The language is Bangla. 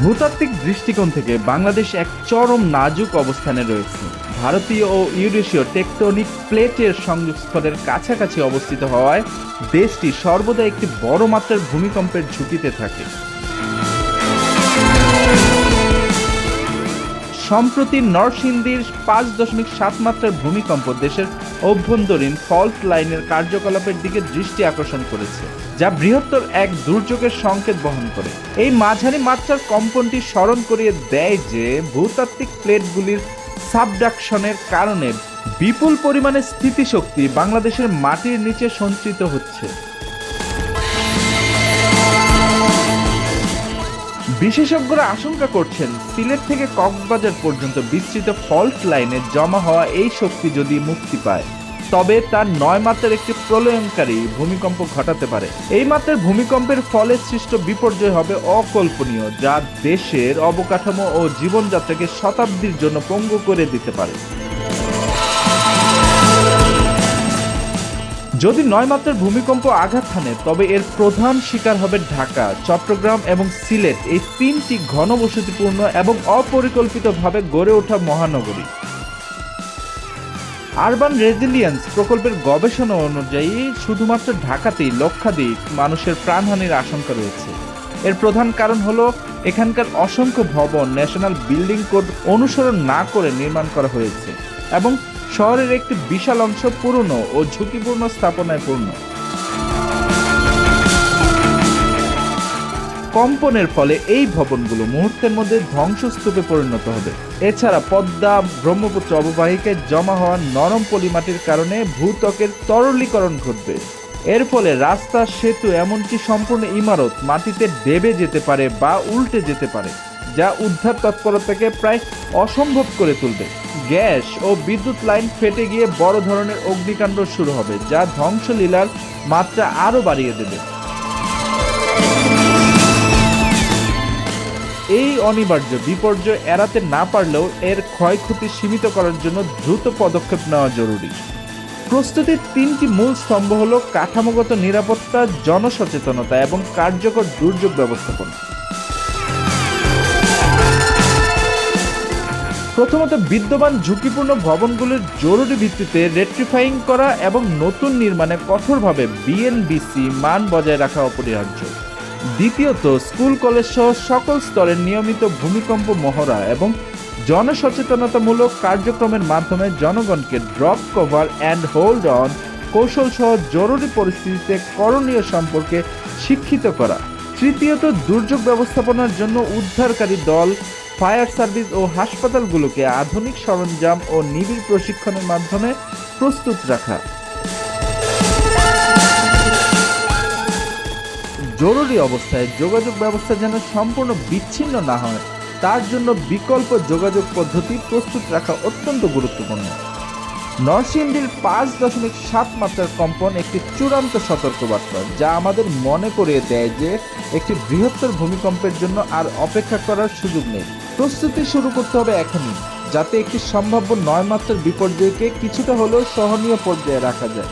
ভূতাত্ত্বিক দৃষ্টিকোণ থেকে বাংলাদেশ এক চরম নাজুক অবস্থানে রয়েছে। ভারতীয় ও ইউরেশীয় টেকটনিক প্লেটের সংযোগস্থলের কাছাকাছি অবস্থিত হওয়ায় দেশটি সর্বদা একটি বড় মাত্রার ভূমিকম্পের ঝুঁকিতে থাকে। সম্প্রতি নরসিংদীর পাঁচ দশমিক সাত মাত্রার ভূমিকম্প দেশের অভ্যন্তরীণ ফল্ট লাইনের কার্যকলাপের দিকে দৃষ্টি আকর্ষণ করেছে, যা বৃহত্তর এক দুর্যোগের সংকেত বহন করে। এই মাঝারি মাত্রার কম্পনটি স্মরণ করিয়ে দেয় যে, ভূতাত্ত্বিক প্লেটগুলির সাবডাকশনের কারণে বিপুল পরিমাণে স্থিতিশক্তি বাংলাদেশের মাটির নিচে সঞ্চিত হচ্ছে। বিশেষজ্ঞরা আশঙ্কা করছেন সিলেট থেকে কক্সবাজার পর্যন্ত বিস্তৃত ফল্ট লাইনে জমা হওয়া এই শক্তি যদি মুক্তি পায়, তবে তার নয় মাত্রার একটি প্রলয়নকারী ভূমিকম্প ঘটাতে পারে। এই মাত্রার ভূমিকম্পের ফলে সৃষ্ট বিপর্যয় হবে অকল্পনীয়, যা দেশের অবকাঠামো ও জীবনযাত্রাকে শতাব্দীর জন্য পঙ্গু করে দিতে পারে। যদি নয় মাত্রার ভূমিকম্প আঘাত হানে, তবে এর প্রধান শিকার হবে ঢাকা, চট্টগ্রাম এবং সিলেট। এই তিনটি ঘনবসতিপূর্ণ এবং অপরিকল্পিতভাবে গড়ে ওঠা মহানগরী। আরবান রেজিলিয়েন্স প্রকল্পের গবেষণা অনুযায়ী শুধুমাত্র ঢাকাতেই লক্ষাধিক মানুষের প্রাণহানির আশঙ্কা রয়েছে। এর প্রধান কারণ হলো, এখানকার অসংখ্য ভবন, ন্যাশনাল বিল্ডিং কোড অনুসরণ না করে নির্মাণ করা হয়েছে। এবং শহরের একটি বিশাল অংশ পুরনো ও ঝুঁকিপূর্ণ স্থাপনায় পূর্ণ। কম্পনের ফলে এই ভবনগুলো মুহূর্তের মধ্যে ধ্বংসস্তূপে পরিণত হবে। এছাড়া পদ্মা, ব্রহ্মপুত্র অববাহিকায় জমা হওয়া নরম পলিমাটির কারণে ভূত্বকের তরলীকরণ ঘটবে। এর ফলে রাস্তা সেতু এমনকি সম্পূর্ণ ইমারত মাটিতে দেবে যেতে পারে বা উল্টে যেতে পারে। যা উদ্ধার তৎপরতাকে প্রায় অসম্ভব করে তুলবে। গ্যাস ও বিদ্যুৎ লাইন ফেটে গিয়ে বড় ধরনের অগ্নিকাণ্ড শুরু হবে, যা ধ্বংসলীলার মাত্রা আরও বাড়িয়ে দেবে। এই অনিবার্য বিপর্যয় এড়াতে না পারলেও এর ক্ষয়ক্ষতি সীমিত করার জন্য দ্রুত পদক্ষেপ নেওয়া জরুরি। প্রস্তুতির তিনটি মূল স্তম্ভ হল কাঠামোগত নিরাপত্তা, জনসচেতনতা এবং কার্যকর দুর্যোগ ব্যবস্থাপনা। প্রথমত বিদ্যমান ঝুঁকিপূর্ণ ভবনগুলির জরুরি ভিত্তিতে রেট্রিফাইং করা এবং নতুন নির্মাণে কঠোরভাবে বিএনবিসি মান বজায় রাখা অপরিহার্য। দ্বিতীয়ত, স্কুল, কলেজ সহ সকল স্তরের নিয়মিত ভূমিকম্প মহড়া এবং জনসচেতনতামূলক কার্যক্রমের মাধ্যমে জনগণকে drop cover and hold on কৌশল সহ জরুরি পরিস্থিতিতে করণীয় সম্পর্কে শিক্ষিত করা। তৃতীয়ত, দুর্যোগ ব্যবস্থাপনার জন্য উদ্ধারকারী দল ফায়ার সার্ভিস ও হাসপাতালগুলোকে আধুনিক সরঞ্জাম ও নিবিড় প্রশিক্ষণের মাধ্যমে প্রস্তুত রাখা। জরুরি অবস্থায় যোগাযোগ ব্যবস্থা যেন সম্পূর্ণ বিচ্ছিন্ন না হয়, তার জন্য বিকল্প যোগাযোগ পদ্ধতি প্রস্তুত রাখা অত্যন্ত গুরুত্বপূর্ণ। নরসিংদীর পাঁচ দশমিক সাত মাত্রার কম্পন একটি চূড়ান্ত সতর্কবার্তা, যা আমাদের মনে করিয়ে দেয় যে একটি বৃহত্তর ভূমিকম্পের জন্য আর অপেক্ষা করার সুযোগ নেই। প্রস্তুতি শুরু করতে হবে এখনই, যাতে একটি সম্ভাব্য নয় মাত্রার বিপর্যয়কে কিছুটা হলেও সহনীয় পর্যায়ে রাখা যায়।